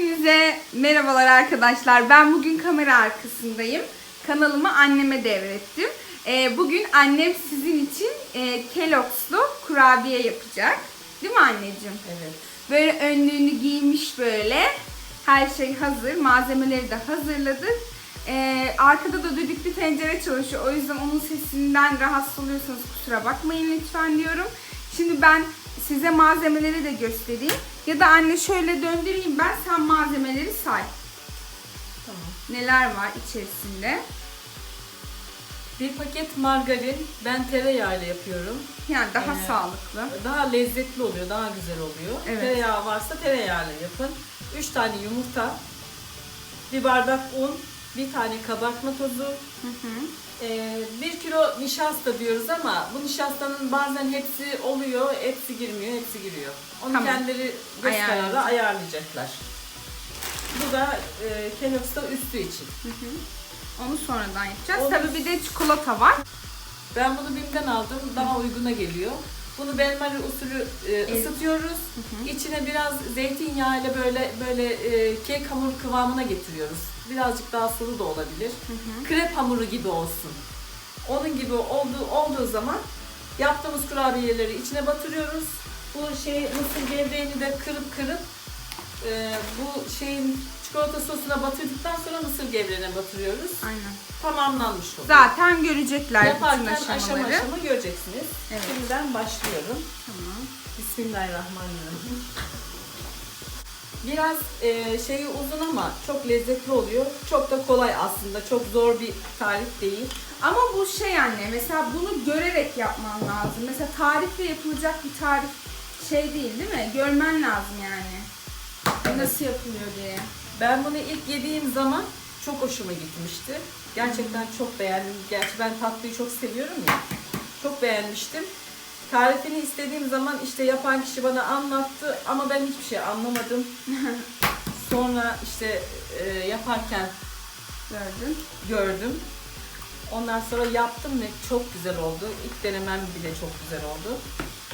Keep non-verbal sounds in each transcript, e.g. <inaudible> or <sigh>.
Hepinize merhabalar arkadaşlar. Ben bugün kamera arkasındayım. Kanalımı anneme devrettim. Ee, bugün annem sizin için e, Kellogg's'lu kurabiye yapacak. Değil mi anneciğim? Evet. Böyle önlüğünü giymiş böyle. Her şey hazır. Malzemeleri de hazırladık. Ee, arkada da düdüklü tencere çalışıyor. O yüzden onun sesinden rahatsız oluyorsanız kusura bakmayın lütfen diyorum. Şimdi ben size malzemeleri de göstereyim. Ya da anne şöyle döndüreyim ben sen malzemeleri say. Tamam. Neler var içerisinde? Bir paket margarin ben tereyağıyla yapıyorum. Yani daha Ee, sağlıklı. Daha lezzetli oluyor, daha güzel oluyor. Evet. Tereyağı varsa tereyağıyla yapın. 3 tane yumurta, bir bardak un, bir tane kabartma tozu, Hı hı. Ee, bir kilo nişasta diyoruz ama bu nişastanın bazen hepsi oluyor, hepsi girmiyor, hepsi giriyor. Onu Tamam. kendileri göz Ayarlayacak. kararı ayarlayacaklar. Bu da e, Kellogg's'ta üstü için. Hı hı. Onu sonradan yapacağız. Onu- Tabii bir de çikolata var. Ben bunu BİM'den aldım. Daha uyguna geliyor. Bunu benmari usulü e, ısıtıyoruz. İçine biraz zeytinyağı ile böyle böyle e, kek hamur kıvamına getiriyoruz. Birazcık daha sulu da olabilir. Krep hamuru gibi olsun. Onun gibi olduğu olduğu zaman yaptığımız kurabiyeleri içine batırıyoruz. Bu şey mısır gevreğini de kırıp kırıp e, bu şeyin çikolata sosuna batırdıktan sonra mısır gevreğine batırıyoruz. Aynen. Tamamlanmış oluyor. Zaten görecekler bütün Yaparken aşama aşamaları. aşama göreceksiniz. Evet. Şimdiden başlıyorum. Tamam. Bismillahirrahmanirrahim. Biraz e, şeyi uzun ama çok lezzetli oluyor. Çok da kolay aslında. Çok zor bir tarif değil. Ama bu şey anne mesela bunu görerek yapman lazım. Mesela tarifle yapılacak bir tarif şey değil değil mi? Görmen lazım yani. Nasıl yapılıyor diye. Ben bunu ilk yediğim zaman çok hoşuma gitmişti. Gerçekten çok beğendim. Gerçi ben tatlıyı çok seviyorum ya. Çok beğenmiştim. Tarifini istediğim zaman işte yapan kişi bana anlattı ama ben hiçbir şey anlamadım. <laughs> Sonra işte e, yaparken Gördün. gördüm. Ondan sonra yaptım ve çok güzel oldu. İlk denemem bile çok güzel oldu.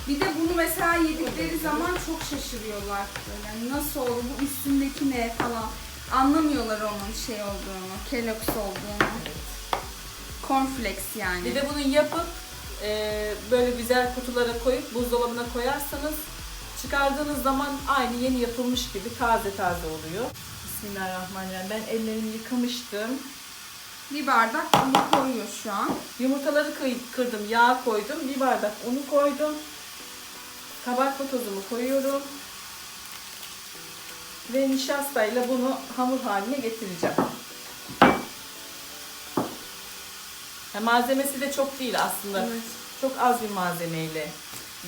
Bir de bunu mesela yedikleri zaman çok şaşırıyorlar. Böyle nasıl oldu bu üstündeki ne falan. Anlamıyorlar onun şey olduğunu, Kellogg's olduğunu. Cornflakes yani. Bir de bunu yapıp e, böyle güzel kutulara koyup buzdolabına koyarsanız çıkardığınız zaman aynı yeni yapılmış gibi taze taze oluyor. Bismillahirrahmanirrahim. Ben ellerimi yıkamıştım. Bir bardak unu koyuyor şu an. Yumurtaları kırdım, yağ koydum. Bir bardak unu koydum. Kabartma tozumu koyuyorum. Ve nişastayla bunu hamur haline getireceğim. Ya malzemesi de çok değil aslında. Evet. Çok az bir malzemeyle.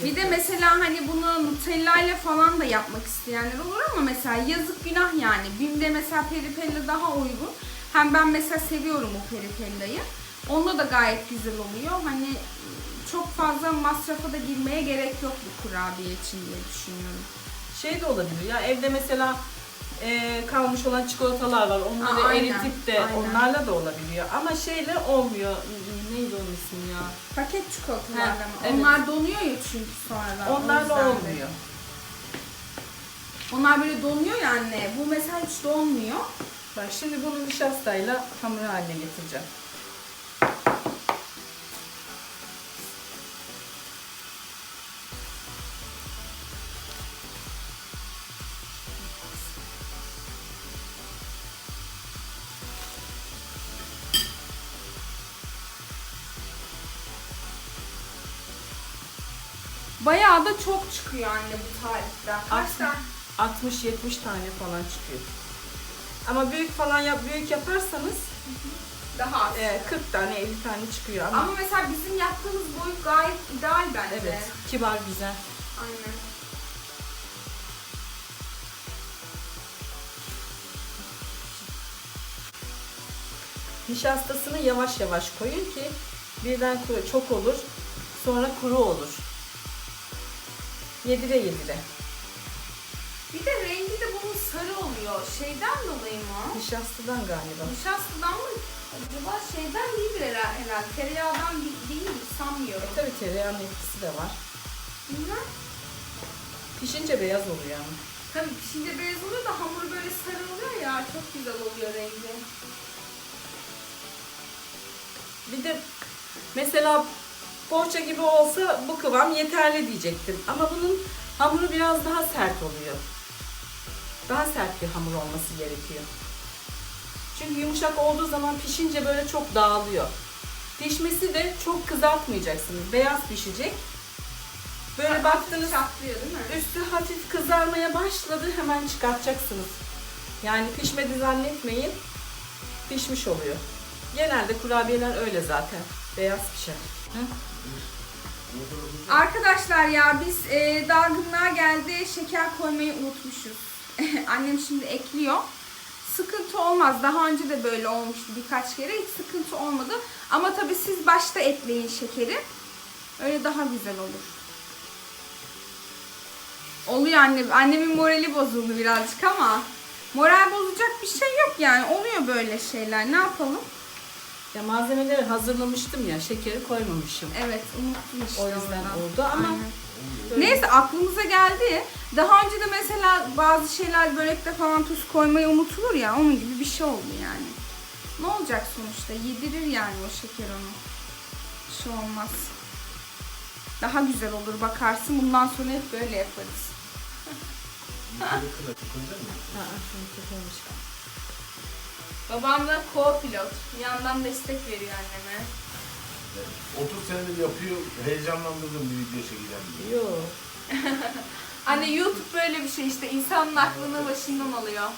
Bir de mesela hani bunu Nutella ile falan da yapmak isteyenler olur ama mesela yazık günah yani. Bim'de mesela peripella daha uygun. Hem ben mesela seviyorum o peripellayı. Onda da gayet güzel oluyor. Hani çok fazla masrafa da girmeye gerek yok bu kurabiye için diye düşünüyorum. şey de olabilir ya evde mesela e, kalmış olan çikolatalar var. Onları Aa, aynen, eritip de aynen. onlarla da olabiliyor. Ama şeyle olmuyor. Neydi onun ismi ya? Paket çikolatalarla mı? evet. Onlar donuyor ya çünkü sonradan. o Onlarla yüzden de. olmuyor. Onlar böyle donuyor ya anne. Bu mesela hiç donmuyor. Bak şimdi bunu nişastayla hamur haline getireceğim. Bayağı da çok çıkıyor anne bu tariften. Kaç tane? 60-70 tane falan çıkıyor. Ama büyük falan yap büyük yaparsanız Daha az. e, 40 tane 50 tane çıkıyor ama, Ama mesela bizim yaptığımız boyut gayet ideal bence. evet kibar güzel. Aynen. Nişastasını yavaş yavaş koyun ki birden kuru çok olur. Sonra kuru olur. Yedire yedire. Bir de rengi de bunun sarı oluyor. Şeyden dolayı mı? Nişastadan galiba. Nişastadan mı? Acaba şeyden değildir herhalde. herhalde. Tereyağdan de- değil sanmıyorum. Tabii tereyağının etkisi de var. Bilmem. Pişince beyaz oluyor ama. Tabii pişince beyaz oluyor da hamuru böyle sarı oluyor ya çok güzel oluyor rengi. Bir de mesela poğaça gibi olsa bu kıvam yeterli diyecektim. Ama bunun hamuru biraz daha sert oluyor. Daha sert bir hamur olması gerekiyor. Çünkü yumuşak olduğu zaman pişince böyle çok dağılıyor. Pişmesi de çok kızartmayacaksınız. Beyaz pişecek. Böyle baktınız Çatlıyor değil mi? üstü hafif kızarmaya başladı hemen çıkartacaksınız. Yani pişmedi zannetmeyin. Pişmiş oluyor. Genelde kurabiyeler öyle zaten. Beyaz pişer. Arkadaşlar ya biz e, dalgınlığa geldi şeker koymayı unutmuşuz. <laughs> Annem şimdi ekliyor. Sıkıntı olmaz. Daha önce de böyle olmuştu birkaç kere. Hiç sıkıntı olmadı. Ama tabii siz başta ekleyin şekeri. Öyle daha güzel olur. Oluyor anne. Annemin morali bozuldu birazcık ama moral bozacak bir şey yok yani. Oluyor böyle şeyler. Ne yapalım? Ya malzemeleri hazırlamıştım ya. Şekeri koymamışım. Evet unuttum işte. O yüzden ondan. oldu ama Aynen. böyle- Neyse aklımıza geldi. Daha önce de mesela bazı şeyler börekte falan tuz koymayı unutulur ya. Onun gibi bir şey oldu yani. Ne olacak sonuçta? Yedirir yani o şeker onu. Bir şey olmaz. Daha güzel olur bakarsın. Bundan sonra hep böyle yaparız. <laughs> Ha, koymuş. Babam da co-pilot. Bir yandan destek veriyor anneme. 30 senedir yapıyor, heyecanlandırdım bir video çekeceğim diye. Yok. <laughs> Anne YouTube böyle bir şey işte. insanın aklını başından alıyor.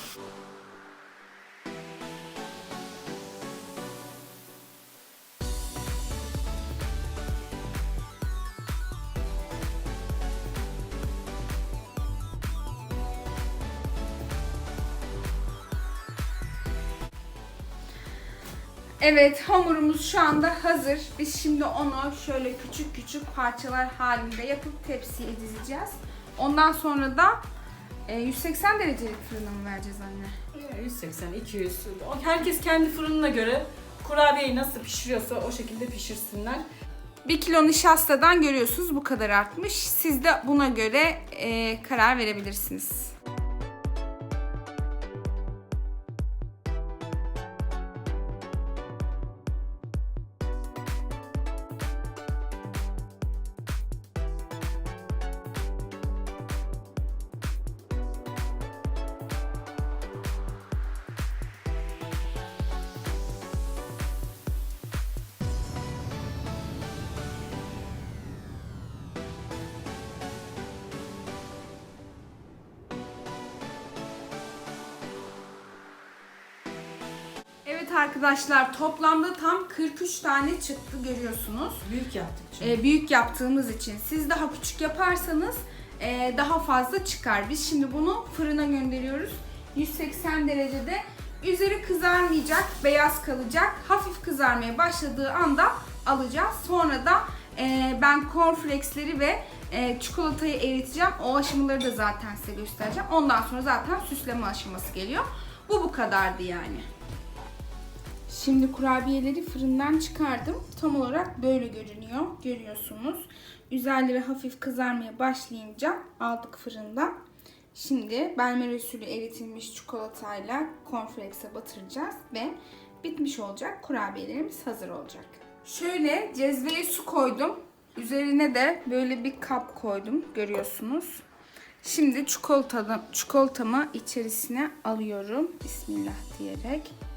Evet hamurumuz şu anda hazır. Biz şimdi onu şöyle küçük küçük parçalar halinde yapıp tepsiye dizeceğiz. Ondan sonra da e, 180 derecelik fırına mı vereceğiz anne? Ya 180, 200. O- Herkes kendi fırınına göre kurabiyeyi nasıl pişiriyorsa o şekilde pişirsinler. 1 kilo nişastadan görüyorsunuz bu kadar artmış. Siz de buna göre e, karar verebilirsiniz. Evet arkadaşlar toplamda tam 43 tane çıktı görüyorsunuz. Büyük yaptık çünkü. E, büyük yaptığımız için. Siz daha küçük yaparsanız e, daha fazla çıkar. Biz şimdi bunu fırına gönderiyoruz. 180 derecede. Üzeri kızarmayacak, beyaz kalacak. Hafif kızarmaya başladığı anda alacağız. Sonra da e, ben cornflakesleri ve e, çikolatayı eriteceğim. O aşamaları da zaten size göstereceğim. Ondan sonra zaten süsleme aşaması geliyor. Bu bu kadardı yani. Şimdi kurabiyeleri fırından çıkardım. Tam olarak böyle görünüyor. Görüyorsunuz. Üzerleri hafif kızarmaya başlayınca aldık fırından. Şimdi benmer usulü eritilmiş çikolatayla cornflakes'e batıracağız ve bitmiş olacak. Kurabiyelerimiz hazır olacak. Şöyle cezveye su koydum. Üzerine de böyle bir kap koydum. Görüyorsunuz. Şimdi çikolatamı, çikolatamı içerisine alıyorum. Bismillah diyerek.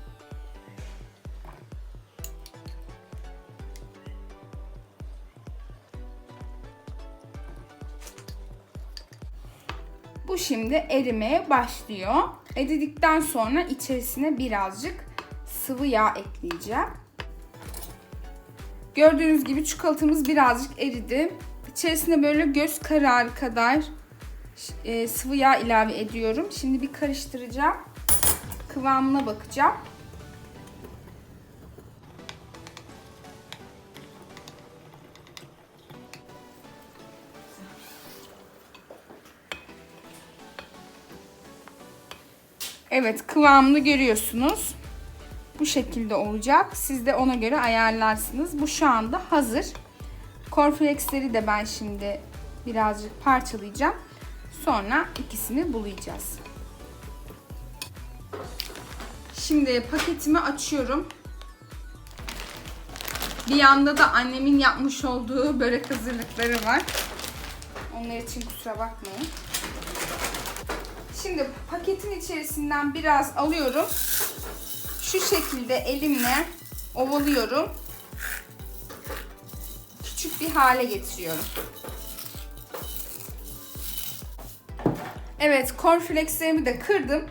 Şimdi erimeye başlıyor. Eridikten sonra içerisine birazcık sıvı yağ ekleyeceğim. Gördüğünüz gibi çikolatamız birazcık eridi. İçerisine böyle göz kararı kadar e, sıvı yağ ilave ediyorum. Şimdi bir karıştıracağım. Kıvamına bakacağım. Evet kıvamını görüyorsunuz. Bu şekilde olacak. Siz de ona göre ayarlarsınız. Bu şu anda hazır. Cornflakesleri de ben şimdi birazcık parçalayacağım. Sonra ikisini bulayacağız. Şimdi paketimi açıyorum. Bir yanda da annemin yapmış olduğu börek hazırlıkları var. Onlar için kusura bakmayın. Şimdi paketin içerisinden biraz alıyorum. Şu şekilde elimle ovalıyorum. Küçük bir hale getiriyorum. Evet, cornflakeslerimi de kırdım.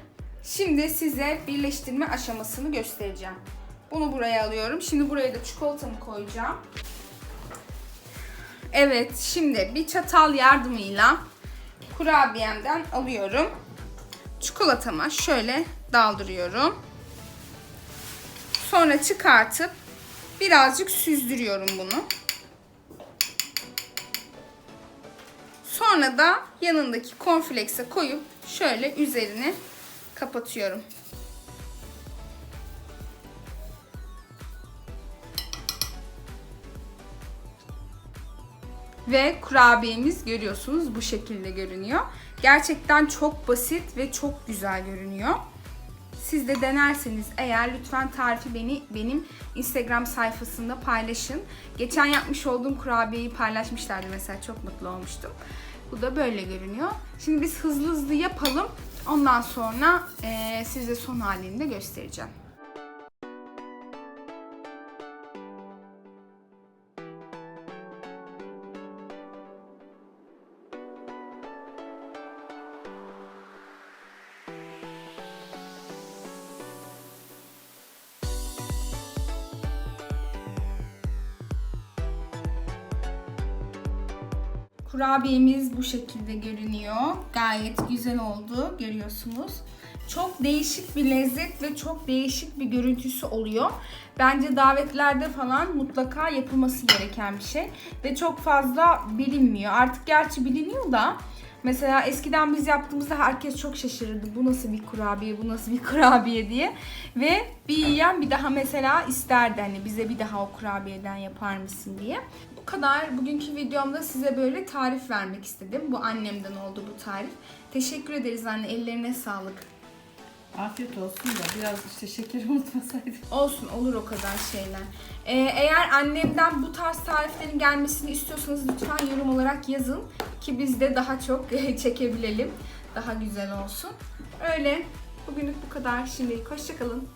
Şimdi size birleştirme aşamasını göstereceğim. Bunu buraya alıyorum. Şimdi buraya da çikolatamı koyacağım. Evet, şimdi bir çatal yardımıyla kurabiyemden alıyorum. Çikolatama şöyle daldırıyorum. Sonra çıkartıp birazcık süzdürüyorum bunu. Sonra da yanındaki cornflakes'e koyup şöyle üzerini kapatıyorum. Ve kurabiyemiz görüyorsunuz bu şekilde görünüyor. Gerçekten çok basit ve çok güzel görünüyor. Siz de denerseniz eğer lütfen tarifi beni benim Instagram sayfasında paylaşın. Geçen yapmış olduğum kurabiyeyi paylaşmışlardı mesela çok mutlu olmuştum. Bu da böyle görünüyor. Şimdi biz hızlı hızlı yapalım. Ondan sonra eee, size son halini de göstereceğim. Kurabiyemiz bu şekilde görünüyor. Gayet güzel oldu görüyorsunuz. Çok değişik bir lezzet ve çok değişik bir görüntüsü oluyor. Bence davetlerde falan mutlaka yapılması gereken bir şey. Ve çok fazla bilinmiyor. Artık gerçi biliniyor da Mesela eskiden biz yaptığımızda herkes çok şaşırırdı. Bu nasıl bir kurabiye, bu nasıl bir <laughs> kurabiye diye. Ve bir yiyen bir daha mesela isterdi hani bize bir daha o kurabiyeden yapar mısın diye. Bu kadar. Bugünkü videomda size böyle tarif vermek istedim. Bu annemden oldu bu tarif. Teşekkür ederiz anne. Ellerine sağlık. Afiyet olsun da biraz işte şekeri <laughs> unutmasaydım. Olsun olur o kadar şeyler. Ee, eğer annemden bu tarz tariflerin gelmesini istiyorsanız lütfen yorum olarak yazın ki biz de daha çok <laughs> çekebilelim. Daha güzel olsun. Öyle. Bugünlük bu kadar. Şimdilik hoşçakalın.